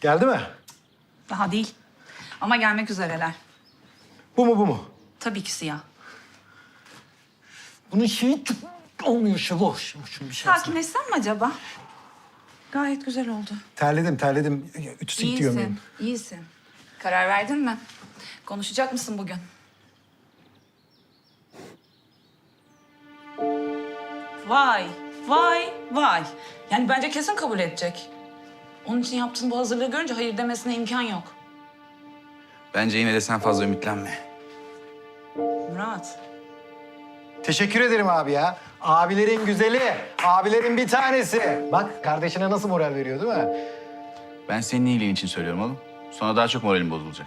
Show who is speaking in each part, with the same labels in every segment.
Speaker 1: Geldi mi?
Speaker 2: Daha değil. Ama gelmek üzereler.
Speaker 1: Bu mu bu mu?
Speaker 2: Tabii ki siyah.
Speaker 1: Bunun şeyi çok olmuyor şu bu. Şunu, şunu bir şey yapsana.
Speaker 2: Sakinleşsem mi acaba? Gayet güzel oldu.
Speaker 1: Terledim terledim. Ütüsü itiyor beni.
Speaker 2: İyisin, iyisin. Karar verdin mi? Konuşacak mısın bugün? Vay, vay, vay. Yani bence kesin kabul edecek. Onun için yaptığın bu hazırlığı görünce hayır demesine imkan yok.
Speaker 3: Bence yine de sen fazla ümitlenme.
Speaker 2: Murat,
Speaker 1: Teşekkür ederim abi ya. Abilerin güzeli, abilerin bir tanesi. Bak kardeşine nasıl moral veriyor değil mi?
Speaker 3: Ben senin iyiliğin için söylüyorum oğlum. Sonra daha çok moralim bozulacak.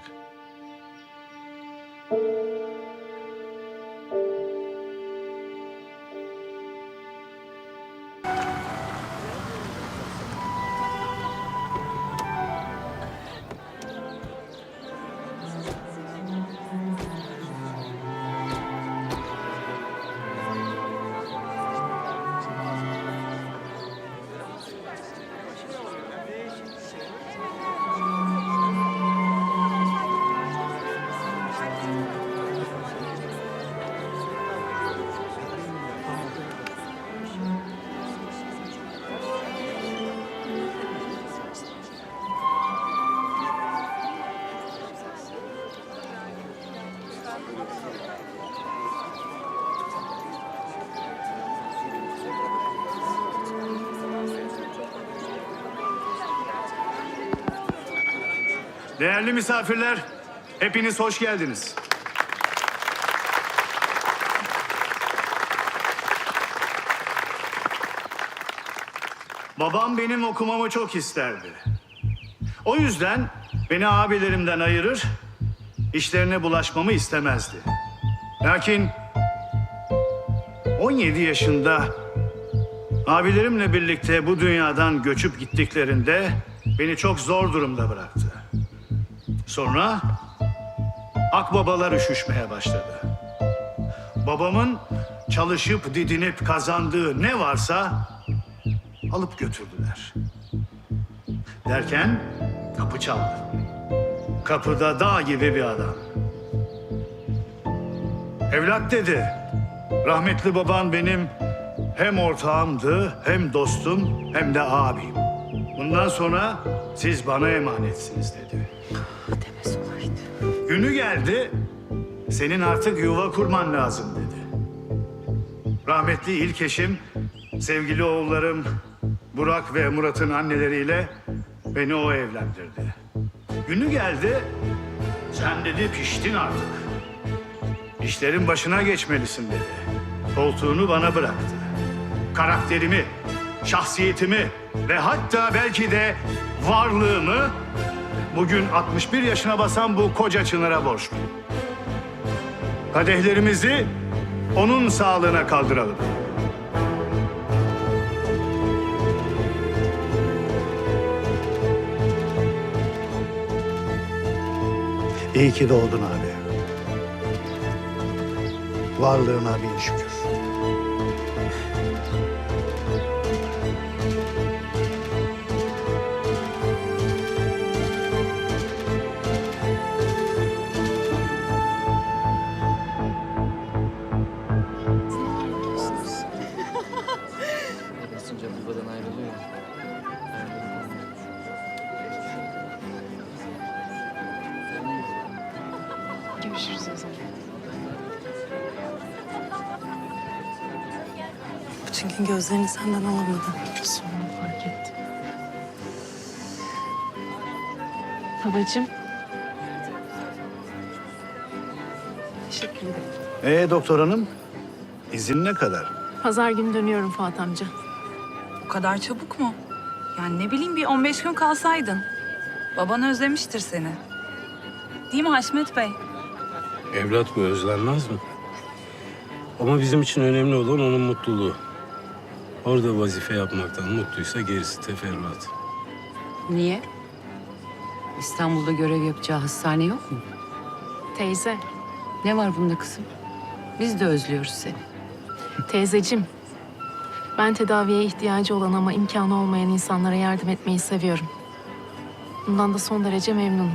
Speaker 4: Değerli misafirler, hepiniz hoş geldiniz. Babam benim okumamı çok isterdi. O yüzden beni abilerimden ayırır, işlerine bulaşmamı istemezdi. Lakin 17 yaşında abilerimle birlikte bu dünyadan göçüp gittiklerinde beni çok zor durumda bıraktı. Sonra akbabalar üşüşmeye başladı. Babamın çalışıp didinip kazandığı ne varsa alıp götürdüler. Derken kapı çaldı. Kapıda dağ gibi bir adam. Evlat dedi. Rahmetli baban benim hem ortağımdı, hem dostum, hem de abim. Bundan sonra siz bana emanetsiniz dedi. Günü geldi, senin artık yuva kurman lazım dedi. Rahmetli ilk eşim, sevgili oğullarım Burak ve Murat'ın anneleriyle beni o evlendirdi. Günü geldi, sen dedi piştin artık. İşlerin başına geçmelisin dedi. Koltuğunu bana bıraktı. Karakterimi, şahsiyetimi ve hatta belki de varlığımı bugün 61 yaşına basan bu koca çınara borçluyum. Kadehlerimizi onun sağlığına kaldıralım. İyi ki doğdun abi. Varlığına bin şükür.
Speaker 5: Gün gözlerini senden alamadım.
Speaker 6: Sonra fark ettim. Babacığım. Teşekkür ederim.
Speaker 4: Ee doktor hanım, izin ne kadar?
Speaker 6: Pazar günü dönüyorum Fuat amca.
Speaker 2: bu kadar çabuk mu? Yani ne bileyim bir 15 gün kalsaydın. Baban özlemiştir seni. Değil mi Haşmet Bey?
Speaker 7: Evlat bu özlenmez mi? Ama bizim için önemli olan onun mutluluğu. Orada vazife yapmaktan mutluysa gerisi teferruat.
Speaker 8: Niye? İstanbul'da görev yapacağı hastane yok mu?
Speaker 6: Teyze,
Speaker 8: Ne var bunda kızım? Biz de özlüyoruz seni.
Speaker 6: teyzecim. Ben tedaviye ihtiyacı olan ama imkanı olmayan insanlara yardım etmeyi seviyorum. Bundan da son derece memnunum.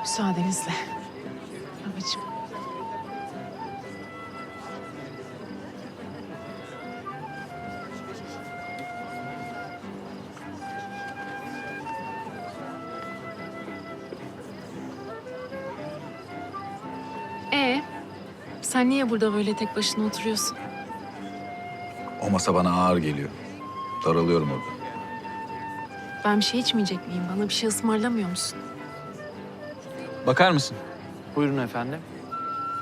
Speaker 6: Müsaadenizle. Sen niye burada böyle tek başına oturuyorsun?
Speaker 3: O masa bana ağır geliyor. Daralıyorum orada.
Speaker 6: Ben bir şey içmeyecek miyim? Bana bir şey ısmarlamıyor musun?
Speaker 3: Bakar mısın?
Speaker 9: Buyurun efendim.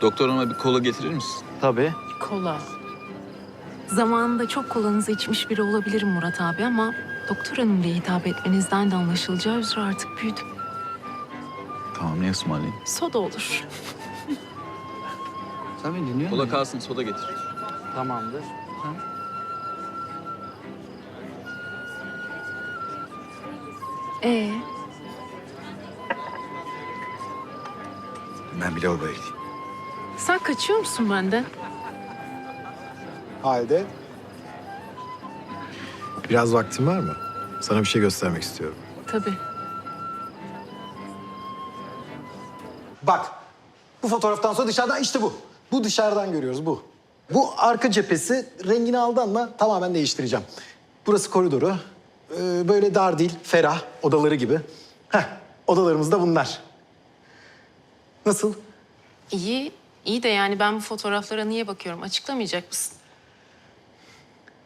Speaker 3: Doktor hanıma bir kola getirir misin?
Speaker 9: Tabii.
Speaker 6: Kola. Zamanında çok kolanızı içmiş biri olabilirim Murat abi ama doktor hanım diye hitap etmenizden de anlaşılacağı üzere artık büyüdüm.
Speaker 3: Tamam ne ısmarlayayım?
Speaker 6: Soda olur.
Speaker 9: Sen beni dinliyor
Speaker 3: Kola
Speaker 9: musun?
Speaker 3: kalsın soda getir.
Speaker 9: Tamamdır.
Speaker 6: Ee,
Speaker 3: Ben bir lavaboya gideyim.
Speaker 6: sen kaçıyor musun benden?
Speaker 1: Halde. Biraz vaktin var mı? Sana bir şey göstermek istiyorum.
Speaker 6: Tabii.
Speaker 1: Bak. Bu fotoğraftan sonra dışarıdan işte bu. Bu dışarıdan görüyoruz bu. Bu arka cephesi rengini aldanma tamamen değiştireceğim. Burası koridoru. Ee, böyle dar değil, ferah odaları gibi. Heh, odalarımız da bunlar. Nasıl?
Speaker 6: İyi, iyi de yani ben bu fotoğraflara niye bakıyorum? Açıklamayacak mısın?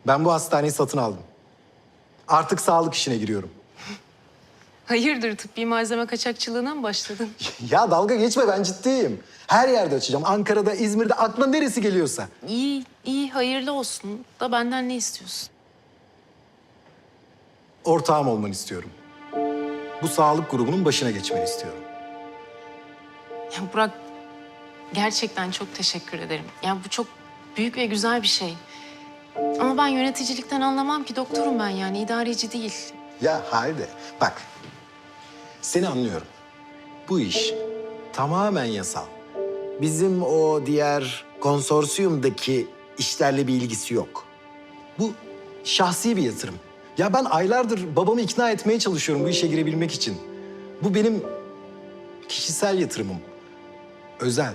Speaker 1: Ben bu hastaneyi satın aldım. Artık sağlık işine giriyorum.
Speaker 6: Hayırdır tıbbi malzeme kaçakçılığına mı başladın?
Speaker 1: Ya dalga geçme ben ciddiyim. Her yerde açacağım. Ankara'da, İzmir'de aklına neresi geliyorsa.
Speaker 6: İyi, iyi hayırlı olsun. Da benden ne istiyorsun?
Speaker 1: Ortağım olmanı istiyorum. Bu sağlık grubunun başına geçmeni istiyorum.
Speaker 6: Ya Burak gerçekten çok teşekkür ederim. Ya bu çok büyük ve güzel bir şey. Ama ben yöneticilikten anlamam ki doktorum ben yani idareci değil.
Speaker 1: Ya Halide bak seni anlıyorum. Bu iş tamamen yasal. Bizim o diğer konsorsiyumdaki işlerle bir ilgisi yok. Bu şahsi bir yatırım. Ya ben aylardır babamı ikna etmeye çalışıyorum bu işe girebilmek için. Bu benim kişisel yatırımım. Özel.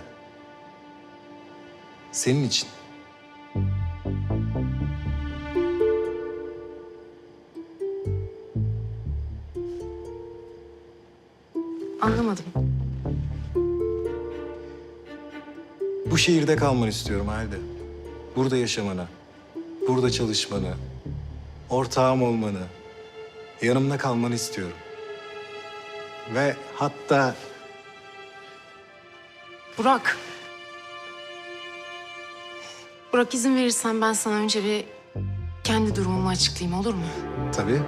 Speaker 1: Senin için.
Speaker 6: Anlamadım.
Speaker 1: Bu şehirde kalmanı istiyorum Halide. Burada yaşamanı, burada çalışmanı, ortağım olmanı, yanımda kalmanı istiyorum. Ve hatta
Speaker 6: Burak. Burak izin verirsen ben sana önce bir kendi durumumu açıklayayım olur mu?
Speaker 1: tabii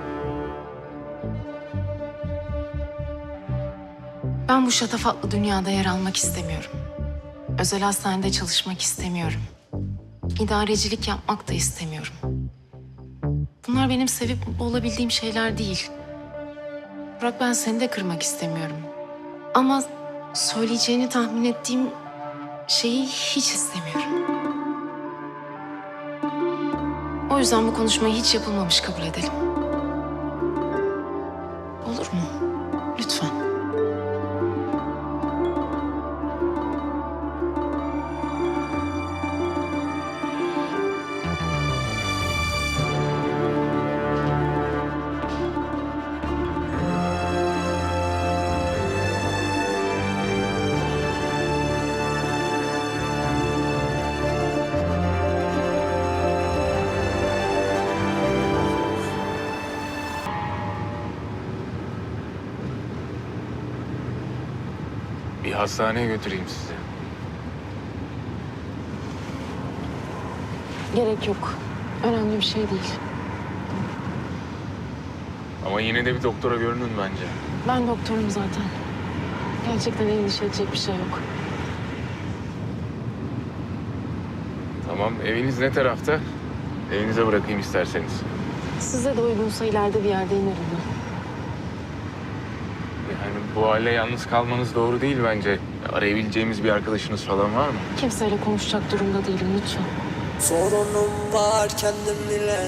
Speaker 6: Ben bu şatafatlı dünyada yer almak istemiyorum. Özel hastanede çalışmak istemiyorum. İdarecilik yapmak da istemiyorum. Bunlar benim sevip olabildiğim şeyler değil. Burak ben seni de kırmak istemiyorum. Ama söyleyeceğini tahmin ettiğim şeyi hiç istemiyorum. O yüzden bu konuşmayı hiç yapılmamış kabul edelim.
Speaker 10: Hastaneye götüreyim sizi.
Speaker 6: Gerek yok. Önemli bir şey değil.
Speaker 10: Ama yine de bir doktora görünün bence.
Speaker 6: Ben doktorum zaten. Gerçekten endişe edecek bir şey yok.
Speaker 10: Tamam, eviniz ne tarafta? Evinize bırakayım isterseniz.
Speaker 6: Size de uygunsa ileride bir yerde inerim ben.
Speaker 10: Bu hale yalnız kalmanız doğru değil bence. Arayabileceğimiz bir arkadaşınız falan var mı?
Speaker 6: Kimseyle konuşacak durumda değilim lütfen.
Speaker 5: Sorunum var kendim bile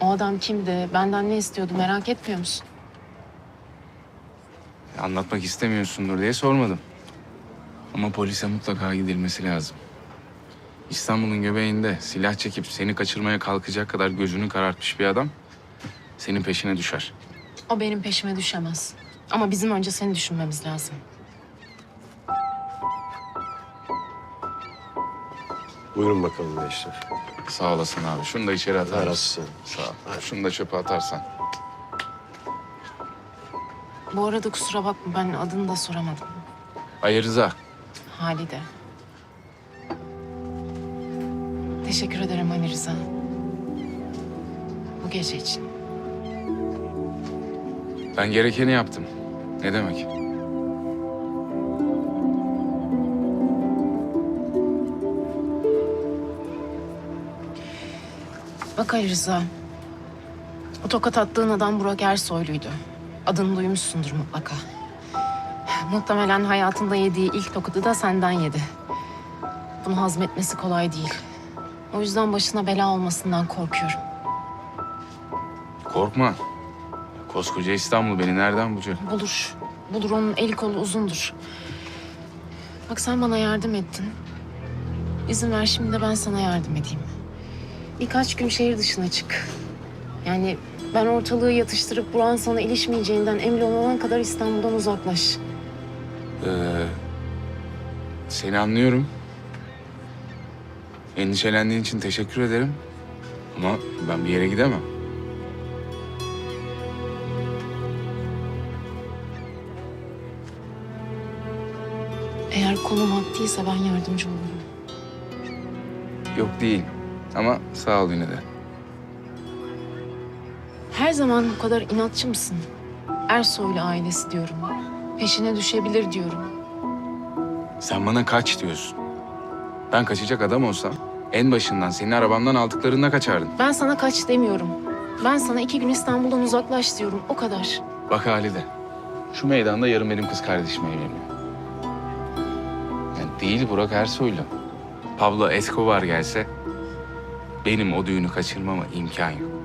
Speaker 6: O adam kimdi? Benden ne istiyordu merak etmiyor musun?
Speaker 10: Anlatmak istemiyorsundur diye sormadım. Ama polise mutlaka gidilmesi lazım. İstanbul'un göbeğinde silah çekip seni kaçırmaya kalkacak kadar gözünü karartmış bir adam senin peşine düşer.
Speaker 6: O benim peşime düşemez. Ama bizim önce seni düşünmemiz lazım.
Speaker 11: Buyurun bakalım gençler.
Speaker 10: Sağ olasın abi. Şunu da içeri atar mısın? Sağ ol. Şunu da çöpe atarsan.
Speaker 6: Bu arada kusura bakma ben adını da soramadım.
Speaker 10: Ali Rıza.
Speaker 6: Halide. Teşekkür ederim Ali Rıza. Bu gece için.
Speaker 10: Ben gerekeni yaptım. Ne demek?
Speaker 6: Bak Ali Rıza. O tokat attığın adam Burak Ersoylu'ydu. Adını duymuşsundur mutlaka. Muhtemelen hayatında yediği ilk tokatı da senden yedi. Bunu hazmetmesi kolay değil. O yüzden başına bela olmasından korkuyorum.
Speaker 10: Korkma. Koskoca İstanbul beni nereden bulacak?
Speaker 6: Bulur. Bulur onun eli kolu uzundur. Bak sen bana yardım ettin. İzin ver şimdi de ben sana yardım edeyim. Birkaç gün şehir dışına çık. Yani ben ortalığı yatıştırıp Burak'ın sana ilişmeyeceğinden emin olana kadar İstanbul'dan uzaklaş.
Speaker 10: Ee, seni anlıyorum. Endişelendiğin için teşekkür ederim. Ama ben bir yere gidemem.
Speaker 6: Eğer konu maddiyse ben yardımcı olurum.
Speaker 10: Yok değil. Ama sağ ol yine de.
Speaker 6: Her zaman bu kadar inatçı mısın? Ersoylu ailesi diyorum. Peşine düşebilir diyorum.
Speaker 10: Sen bana kaç diyorsun. Ben kaçacak adam olsam en başından senin arabamdan aldıklarında kaçardın.
Speaker 6: Ben sana kaç demiyorum. Ben sana iki gün İstanbul'dan uzaklaş diyorum. O kadar.
Speaker 10: Bak Halide. Şu meydanda yarın benim kız kardeşim evleniyor. Yani değil Burak Ersoy'la. Pablo Escobar gelse benim o düğünü kaçırmama imkan yok.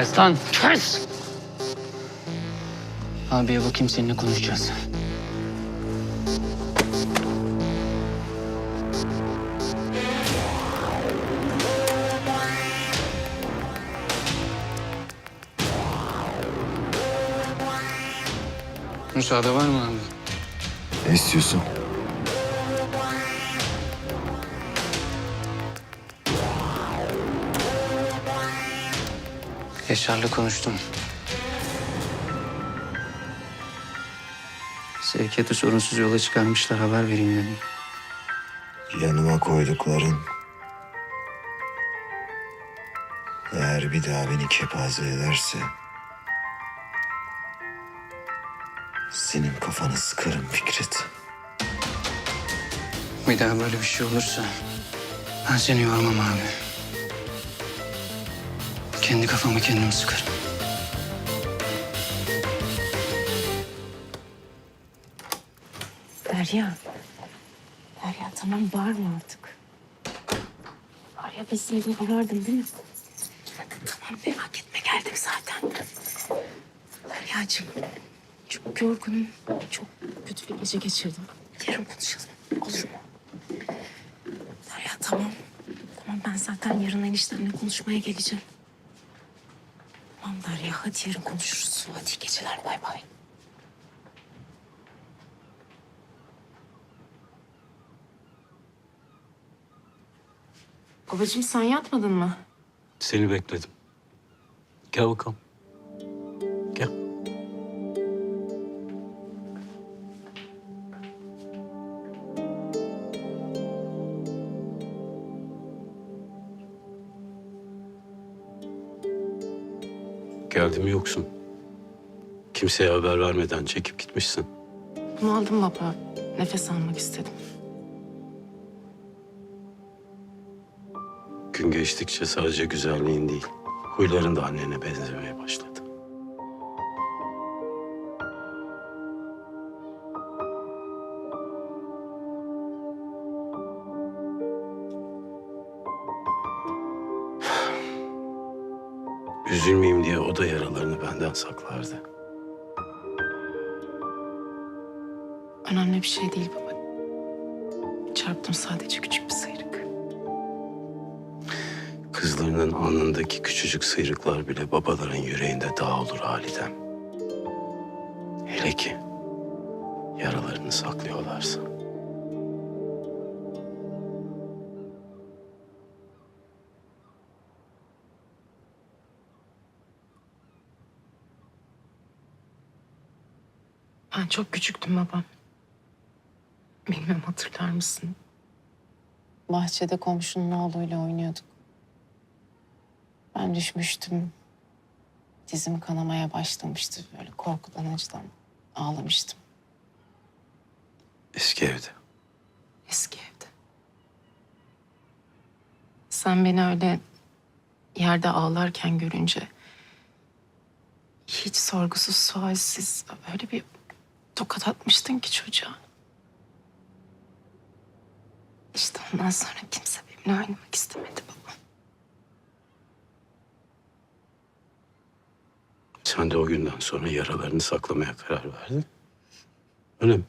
Speaker 12: Kes lan, kes! Abiye bakayım seninle konuşacağız. Müsaade var mı abi?
Speaker 1: Ne istiyorsun?
Speaker 12: Yaşar'la konuştum. Sevkiyatı sorunsuz yola çıkarmışlar haber vereyim dedim.
Speaker 1: Yanıma koydukların... Eğer bir daha beni kepaze ederse... Senin kafanı sıkarım Fikret.
Speaker 12: Bir daha böyle bir şey olursa ben seni yormam abi. Kendi kafamı kendim sıkarım.
Speaker 6: Derya. Derya tamam bağırma artık. Var ya Derya bilseydin arardın değil mi? Tamam merak etme geldim zaten. Derya'cığım çok yorgunum. Çok kötü bir gece geçirdim. Yarın konuşalım olur mu? Derya tamam. Tamam ben zaten yarın eniştemle konuşmaya geleceğim. Tamam Derya hadi yarın konuşuruz. Hadi iyi geceler bay bay. Babacığım sen yatmadın mı?
Speaker 7: Seni bekledim. Gel bakalım. Geldim yoksun. Kimseye haber vermeden çekip gitmişsin.
Speaker 6: Bunu aldım baba. Nefes almak istedim.
Speaker 7: Gün geçtikçe sadece güzelliğin değil, huyların da annene benzemeye başladı. Üzülmeyeyim diye o da yaralarını benden saklardı.
Speaker 6: Önemli bir şey değil baba. Çarptım sadece küçük bir sıyrık.
Speaker 7: Kızlarının alnındaki küçücük sıyrıklar bile babaların yüreğinde dağ olur Halidem. Hele ki yaralarını saklıyorlarsa.
Speaker 6: Ben çok küçüktüm baba. Bilmem hatırlar mısın? Bahçede komşunun oğluyla oynuyorduk. Ben düşmüştüm. Dizim kanamaya başlamıştı. Böyle korkudan acıdan ağlamıştım.
Speaker 7: Eski evde.
Speaker 6: Eski evde. Sen beni öyle yerde ağlarken görünce... ...hiç sorgusuz sualsiz öyle bir tokat atmıştın ki çocuğa. İşte ondan sonra kimse benimle oynamak istemedi baba.
Speaker 7: Sen de o günden sonra yaralarını saklamaya karar verdin. Öyle mi?